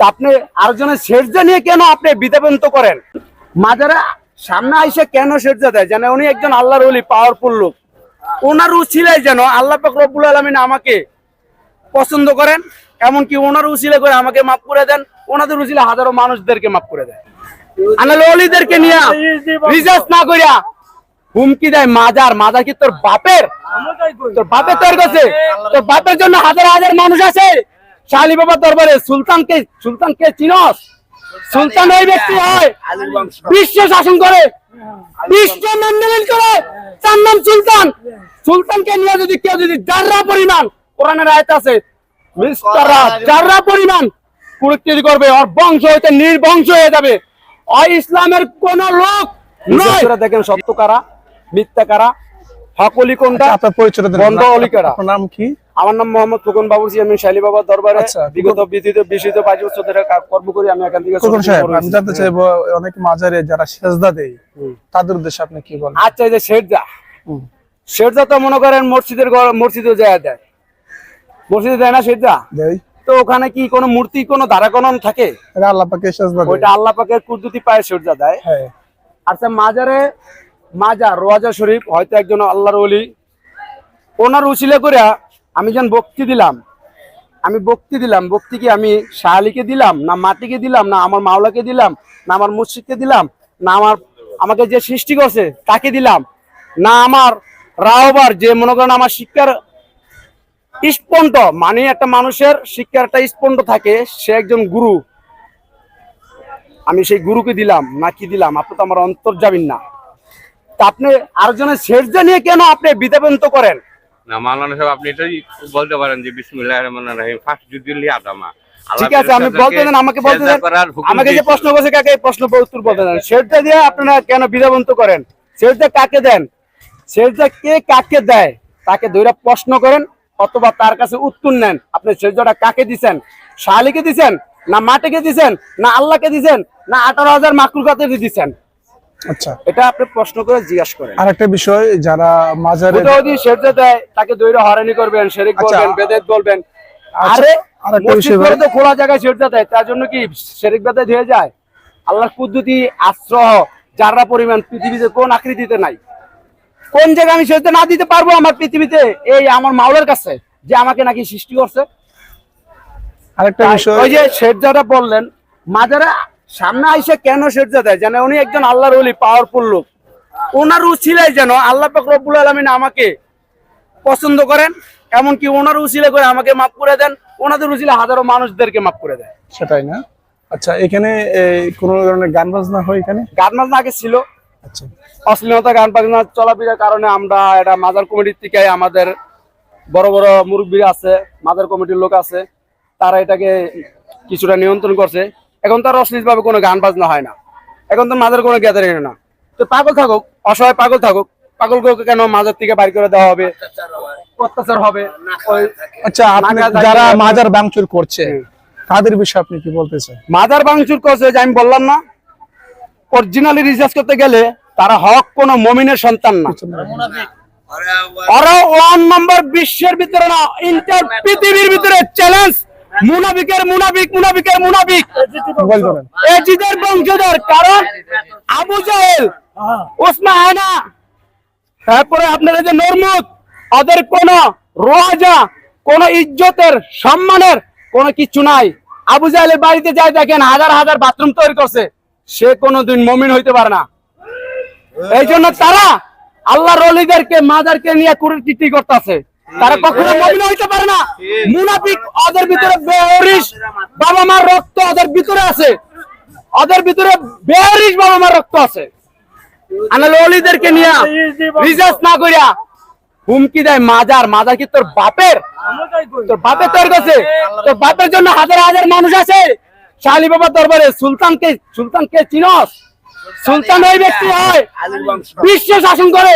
তা আপনি আরেকজনের সের্জা নিয়ে কেন আপনি বিধাবন্ত করেন? মাজারে সামনে আইসে কেন সের্জা দেয়? যেন উনি একজন আল্লাহর ওলি পাওয়ারফুল লোক। ওনার উচিলাই যেন আল্লাহ পাক রব্বুল আলমিন আমাকে পছন্দ করেন, এমনকি ওনার উচিলে করে আমাকে মাফ করে দেন। ওনাদের উচিলে হাজারো মানুষদেরকে মাফ করে দেন আনাল অলিদেরকে নিয়ে রিজার্ভ না করিয়া হুমকি দেয় মাজার। মাজার কি তোর বাপের? তোর বাপের তোর কাছে তোর বাপের জন্য হাজার হাজার মানুষ আছে। শালি বাবা দরবারে সুলতানকে সুলতানকে চিনস? সুলতান ওই ব্যক্তি হয়। বিশ্ব শাসন করে। বিশ্ব মেনটেন করে। তার নাম সুলতান। সুলতানকে নিয়ে যদি কেউ যদি যাররা পরিমাণ কোরআনের আয়াত আছে মিস্টাররা যাররা পরিমাণ কুরুক্তি করবে ওর বংশ হইতে নির্বংশ হয়ে যাবে। অ ইসলামের কোন লোক নয়। দেখেন সত্য কারা মিথ্যা কারা হকলি কোনটা আচ্ছা, আপনার পরিচয় দেন। বন্ধ অলিকারা। আপনার নাম কি? আমার নাম মোহাম্মদ ফুকন বাবুরচি আমি শালী বাবার দরবারে। আচ্ছা, বিগত বিশুদ্ধ পাঁচ বছর ধরে কর্ম করি আমি এখান থেকে খোকন সাহেব আমি জানতে চাইব অনেক মাজারে যারা সেজদা দেয় তাদের উদ্দেশ্যে আপনি কি বলেন? আচ্ছা এই যে হুম। শেরজা তো মনে করেন মসজিদের মসজিদে যায় দেয়। মসজিদে দেয় না দেয়। তো ওখানে কি কোনো মূর্তি কোনো ধারা কনন থাকে? আল্লাহ পাকে সেজদা ওইটা আল্লাহ পাকের কুদরতি পায়ে শেরজা দেয়। হ্যাঁ। আচ্ছা মাজারে মাজার রোয়াজা শরীফ হয়তো একজন আল্লাহর ওলি ওনার উচিলে করে আমি যখন বক্তি দিলাম, আমি বক্তি দিলাম বক্তি কি আমি শাহালিকে দিলাম, না মাটিকে দিলাম, না আমার মাওলাকে দিলাম, না আমার মুর্শিদকে দিলাম, না আমার, আমাকে যে সৃষ্টি করছে তাকে দিলাম, না আমার রাহবার যে মনে করেন আমার শিক্ষার স্পন্দ মানে একটা মানুষের শিক্ষার একটা স্পন্দ থাকে, সে একজন গুরু। আমি সেই গুরুকে দিলাম, না কি দিলাম? আপনি তো আমার অন্তর যাবেন না। তা আপনি আরেকজনের সের্জা নিয়ে কেন আপনি বিধাবন্ত করেন? না মাওলানা সাহেব আপনি এটাই বলতে পারেন যে বিসমিল্লাহ রহমান রহিম ফার্স্ট যুদ্ধ আদামা ঠিক আছে আমি বলতে দেন আমাকে বলতে সেজদা দেন। আমাকে যে প্রশ্ন করছে কাকে এই প্রশ্ন উত্তর বলতে দেন। সের্জা দিয়ে আপনারা কেন বিধাবন্ত করেন? সের্জা কাকে দেন? সের্জা কে কাকে দেয়? তাকে প্রশ্ন করেন অথবা তার কাছে উত্তর নেন। আপনি সের্জাটা কাকে দিছেন? শালিকে দিছেন না মাটিকে দিছেন না আল্লাহকে দিছেন না আঠারো হাজার মাকুর কাতে দিছেন? আচ্ছা। এটা আপনি প্রশ্ন করে জিজ্ঞাসা করেন। আরেকটা বিষয় যারা মাজারে যদি সেজদা দেয় তাকে দৈর হরানি করবেন শেরিক আচ্ছা। বলবেন বেদেত বলবেন। আচ্ছা, আরে আরেকটা বিষয় তো খোলা জায়গায় সেজদা দেয় তার জন্য কি শেরিক বেদে ধুয়ে যায়? আল্লাহর পদ্ধতি আশ্রয় যারা পরিমাণ পৃথিবীতে কোন আকৃতিতে নাই। কোন জায়গায় আমি সেজদা না দিতে পারব আমার পৃথিবীতে? এই আমার মাওলার কাছে যে আমাকে নাকি সৃষ্টি করছে। আরেকটা বিষয় ওই যে শেরজাটা বললেন মাজারে সামনে আইসে কেন শেরজা দেয়? যেন উনি একজন আল্লাহর ওলি পাওয়ারফুল লোক। ওনার উচিলাই যেন আল্লাহ পাক রব্বুল আলমিন আমাকে পছন্দ করেন এমনকি ওনার উচিলে করে আমাকে মাফ করে দেন ওনাদের উচিলে হাজারো মানুষদেরকে মাফ করে দেয়। সেটাই না? আচ্ছা এখানে কোনো ধরনের গান বাজনা হয় এখানে? গান বাজনা আগে ছিল। আচ্ছা। অশ্লীলতা গান বাজনা চলাফেরার কারণে আমরা এটা মাজার কমিটির থেকে আমাদের বড় বড় মুরব্বী আছে মাজার কমিটির লোক আছে তারা এটাকে কিছুটা নিয়ন্ত্রণ করছে। এখন তার অশ্লীল ভাবে কোনো গান বাজনা হয় না। এখন তো মাজার কোনো গ্যাদারিং না। তো পাগল থাকুক অসহায় পাগল থাকুক পাগলকে কেন মাজার থেকে বাইর করে দেওয়া হবে? অত্যাচার হবে। আচ্ছা যারা মাজার ভাঙচুর করছে তাদের বিষয়ে আপনি কি বলতে চান? মাজার ভাঙচুর করছে যে আমি বললাম না। অরিজিনালি রিসার্চ করতে গেলে তারা হক কোনো মমিনের সন্তান না। ওরা ওয়ান নম্বর বিশ্বের ভিতরে না ইন্টার পৃথিবীর ভিতরে চ্যালেঞ্জ মুনাফিকের মুনাফিক মুনাফিকের মুনাফিক। এজিদের বংশধর, কারণ আবু জাহেল ওসমা হায়না তারপরে আপনারা যে নরমুদ ওদের কোন রোয়াজা, কোন ইজ্জতের সম্মানের কোন কিছু নাই। আবু জাহেলের বাড়িতে যাই দেখেন, হাজার হাজার বাথরুম তৈরি করছে। সে কোনোদিন মমিন হইতে পারে না। এই জন্য তারা আল্লাহ রলিদেরকে মাদারকে নিয়ে কুরুটি করতেছে। তারা কখনো মমিন হইতে পারে না। মুনাফিক ওদের ভিতরে বেহরিস বাবা মার রক্ত ওদের ভিতরে আছে। ওদের ভিতরে বেহরিস বাবা মার রক্ত আছে। হুমকি মাজার। কি তোর বাপের? বাপের জন্য হাজার হাজার মানুষ আছে। সুলতান ওই ব্যক্তি হয়। বিশ্ব শাসন করে।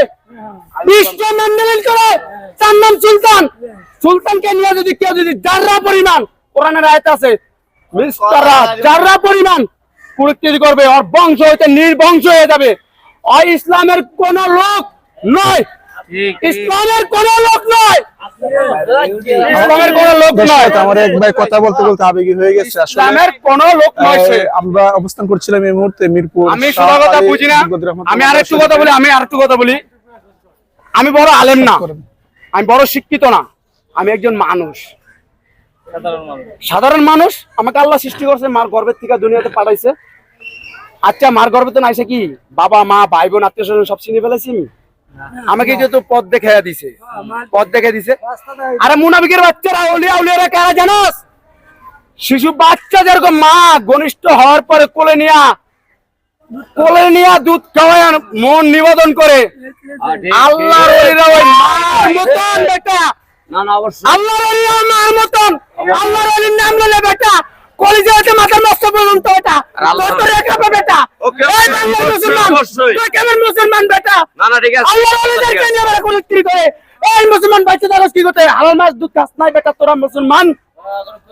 বিশ্ব করে তার নাম সুলতান। সুলতানকে নিয়ে যদি কেউ যদি যাররা পরিমাণ কোরআনের আয়াত আছে যাররা পরিমাণ কুরুক্তি করবে ওর বংশ হইতে নির্বংশ হয়ে যাবে। অ ইসলামের কোন লোক নয়। ইসলামের কোন লোক নয়। ইসলামের কোন লোক নয়। আমার এক ভাই কথা বলতে বলতে আবেগী হয়ে গেছে ইসলামের কোন লোক নয় সে। আমরা অবস্থান করছিলাম এই মুহূর্তে মিরপুর আমি কথা বুঝি না। আমি আরেকটু কথা বলি আমি আরেকটু কথা বলি। আমি বড় আলেম না। আমি বড় শিক্ষিত না। আমি একজন মানুষ। সাধারণ মানুষ। আমাকে আল্লাহ সৃষ্টি করছে মার গর্ভের থেকে দুনিয়াতে পাঠাইছে। আচ্ছা মার গর্ভে তো নাইছে কি? বাবা মা ভাই বোন আত্মীয় স্বজন সব চিনে ফেলেছি আমি আমাকে যেহেতু পথ দেখে দিছে। পথ দেখে দিছে। আরে মুনাফিকের বাচ্চারা উলিয়া উলিয়ারা কারা জানোস? শিশু বাচ্চা যেরকম মা ঘনিষ্ঠ হওয়ার পরে কোলে নিয়া কোলে নিয়া দুধ খাওয়ায় মন নিবেদন করে। আল্লাহর ওলিরা ওই মার মতন বেটা। আল্লাহর ওলিরা মার মতন। আল্লাহর ওলির নাম বেটা কলিজা হচ্ছে মাথার নষ্ট পর্যন্ত এটা তোর রেখা পা বেটা। ওকে, এই ওকে, বাংলার অবশ্যই, মুসলমান অবশ্যই। তুই কেমন মুসলমান বেটা? না না ঠিক আছে। আল্লাহর ওলিদেরকে নিয়ে বেটা কোন করে? এই মুসলমান বাচ্চা কি করতে? হালাল মাছ দুধ খাস নাই বেটা তোরা মুসলমান।